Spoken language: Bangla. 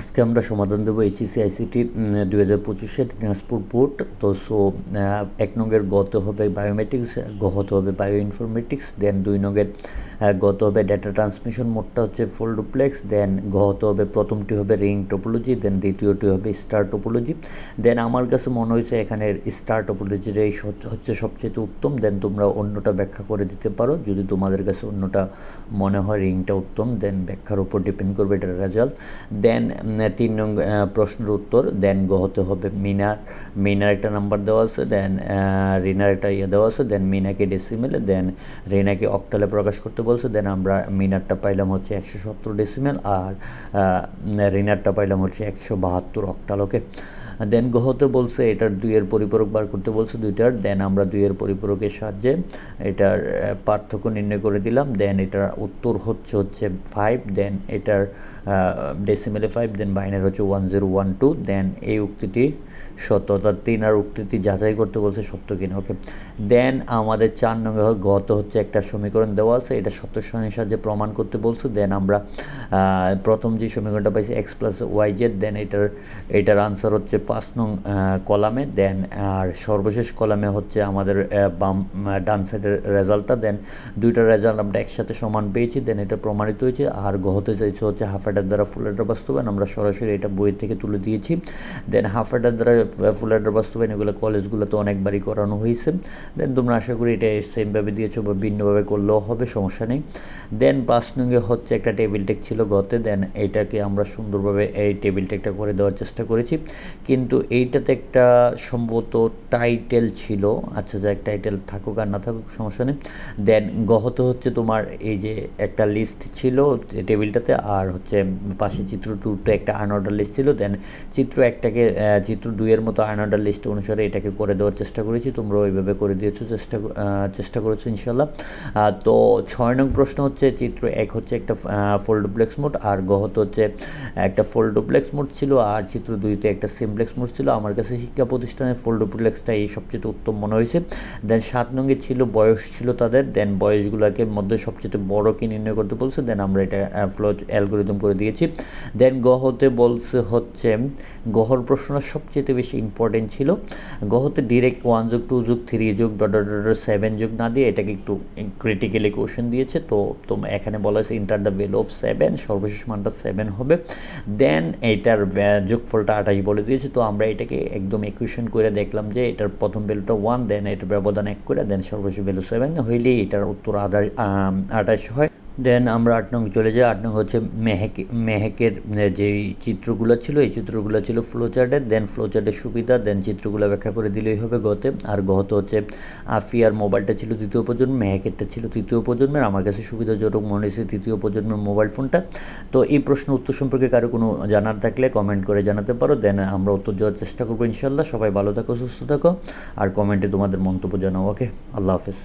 আজকে আমরা সমাধান দেবো এইচএসি আইসিটি দুই হাজার পঁচিশের দিনাজপুর বোর্ড। তো সো এক নঙ্গের গত হবে বায়োমেট্রিক্স গ হতে হবে বায়ো ইনফরমেটিক্স দেন দুই নঙ্গের গত হবে ডেটা ট্রান্সমিশন মোডটা হচ্ছে ফুল ডুপ্লেক্স দেন গ হতে হবে প্রথমটি হবে রিং টোপোলজি দেন দ্বিতীয়টি হবে স্টার টোপোলজি দেন আমার কাছে মনে হয়েছে এখানে স্টার টোপোলজির এই হচ্ছে সবচেয়ে উত্তম। দেন তোমরা অন্যটা ব্যাখ্যা করে দিতে পারো। যদি তোমাদের কাছে অন্যটা মনে হয় রিংটা উত্তম দেন ব্যাখ্যার উপর ডিপেন্ড করবে এটার রেজাল্ট দেন তিন নং প্রশ্নের উত্তর দেন গ হতে হবে মিনার। মিনার একটা নাম্বার দেওয়া আছে দেন রিনার একটা ইয়ে দেওয়া আছে দেন মিনাকে ডেসিমেলে দেন রিনাকে অক্টালে প্রকাশ করতে বলছে দেন আমরা মিনারটা পাইলাম হচ্ছে একশো সত্তর ডেসিমেল আর রিনারটা পাইলাম হচ্ছে একশো বাহাত্তর অক্টালকে দেন গহতে বলছে, এটার দুইয়ের পরিপূরক বার করতে বলছে দুইটার দেন আমরা দুইয়ের পরিপূরকের সাহায্যে এটার পার্থক্য নির্ণয় করে দিলাম দেন এটার উত্তর হচ্ছে হচ্ছে ফাইভ দেন এটার ডেসিমেলে ফাইভ দেন বাইনের হচ্ছে one zero one two then এই উক্তিটি সত্য, অর্থাৎ তিন আর উক্তিটি যাচাই করতে বলছে সত্য কিনা ওকে দেন আমাদের চার নং গত হচ্ছে একটা সমীকরণ দেওয়া আছে, এটা সত্য সারণীর সাহায্যে প্রমাণ করতে বলছে দেন আমরা প্রথম যে সমীকরণটা পাইছি X plus Y Z then এটার এটার আনসার হচ্ছে পাঁচ নং কলামে দেন আর সর্বশেষ কলামে হচ্ছে আমাদের বাম ডান সাইডের রেজাল্টটা দেন দুইটা রেজাল্ট আমরা একসাথে সমান পেয়েছি দেন এটা প্রমাণিত হয়েছে, আর গহতে চাইছে হচ্ছে হাফ এটার দ্বারা ফুল এটার বাস্তবায়ন, আমরা সরাসরি এটা বই থেকে তুলে দিয়েছি। দেন হাফ এটার দ্বারা ফুল এটার বাস্তবায়ন, এগুলো কলেজগুলোতে অনেকবারই করানো হয়েছে। দেন তোমরা আশা করি এটা সেমভাবে দিয়েছ বা ভিন্নভাবে করলেও হবে, সমস্যা নেই। দেন পাঁচ নঙ্গে হচ্ছে একটা টেবিল টেক ছিল গতে দেন এটাকে আমরা সুন্দরভাবে এই টেবিল টেকটা করে দেওয়ার চেষ্টা করেছি। কিন্তু এইটাতে একটা সম্ভবত টাইটেল ছিল। আচ্ছা যাক টাইটেল থাকুক আর না থাকুক, সমস্যা নেই। দেন গহত হচ্ছে তোমার এই যে একটা লিস্ট ছিল টেবিলটাতে, আর হচ্ছে পাশে চিত্র টুটা একটা আর্নঅর্ডার লিস্ট ছিল। দেন চিত্র একটাকে চিত্র দুইয়ের মতো আর্নঅর্ডার লিস্ট অনুসারে এটাকে করে দেওয়ার চেষ্টা করেছি। তোমরা ওইভাবে করে দিয়েছ, চেষ্টা চেষ্টা করেছ ইনশাল্লাহ তো ছয় নং প্রশ্ন হচ্ছে, চিত্র এক হচ্ছে একটা ফোল্ডোপ্লেক্স মোড আর গহত হচ্ছে একটা ফোল্ডোপ্লেক্স মোড ছিল, আর চিত্র দুইতে একটা সিমপ্লেক্স মোড ছিল, আমার কাছে শিক্ষা প্রতিষ্ঠানের ফোল্ডোপ্লেক্সটা এই সবচেয়ে উত্তম মনে হয়েছে। দেন সাত নঙ্গে ছিল, বয়স ছিল তাদের দেন বয়সগুলোকে মধ্যে সবচেয়ে বড় কি নির্ণয় করতে বলছে দেন আমরা এটা ফ্লো অ্যালগোরিদম করে দিয়েছি। দেন গহতে বলছে হচ্ছে, গহর প্রশ্ন সবচেয়ে বেশি ইম্পর্টেন্ট ছিল। গহতে ডিরেক্ট ওয়ান যুগ টু যুগ থ্রি যুগ ডট ডট সেভেন যুগ না দিয়ে এটাকে একটু ক্রিটিক্যালি কোশ্চেন দিয়েছে। তো তো এখানে বলা হয়েছে enter the value of seven সর্বশেষ মানটা সেভেন হবে। দেন এইটার যোগফলটা আঠাশ বলে দিয়েছে। তো আমরা এটাকে একদম ইকুয়েশন করে দেখলাম যে এটার প্রথম ভ্যালুটা ওয়ান দেন এটার ব্যবধান এক করে দেন সর্বশেষ ভ্যালু সেভেন হইলেই এটার উত্তর আঠাশ হয়। দেন আমরা আট নং চলে যাই, আট নং হচ্ছে মেহেক, মেহেকের যেই চিত্রগুলো ছিল, এই চিত্রগুলো ছিল ফ্লোচার্টের দেন ফ্লোচার্টের সুবিধা দেন চিত্রগুলো ব্যাখ্যা করে দিলেই হবে গতে। আর গত হচ্ছে আফিয়ার মোবাইলটা ছিল তৃতীয় প্রজন্ম মেহেকেরটা ছিল তৃতীয় প্রজন্মের, আমার কাছে সুবিধাজনক মনে হয়েছে তৃতীয় প্রজন্মের মোবাইল ফোনটা। তো এই প্রশ্ন উত্তর সম্পর্কে কারও কোনো জানার থাকলে কমেন্ট করে জানাতে পারো দেন আমরা উত্তর দেওয়ার চেষ্টা করব ইনশাল্লাহ সবাই ভালো থাকো, সুস্থ থাকো, আর কমেন্টে তোমাদের মন্তব্য জানাও ওকে আল্লাহ হাফেজ।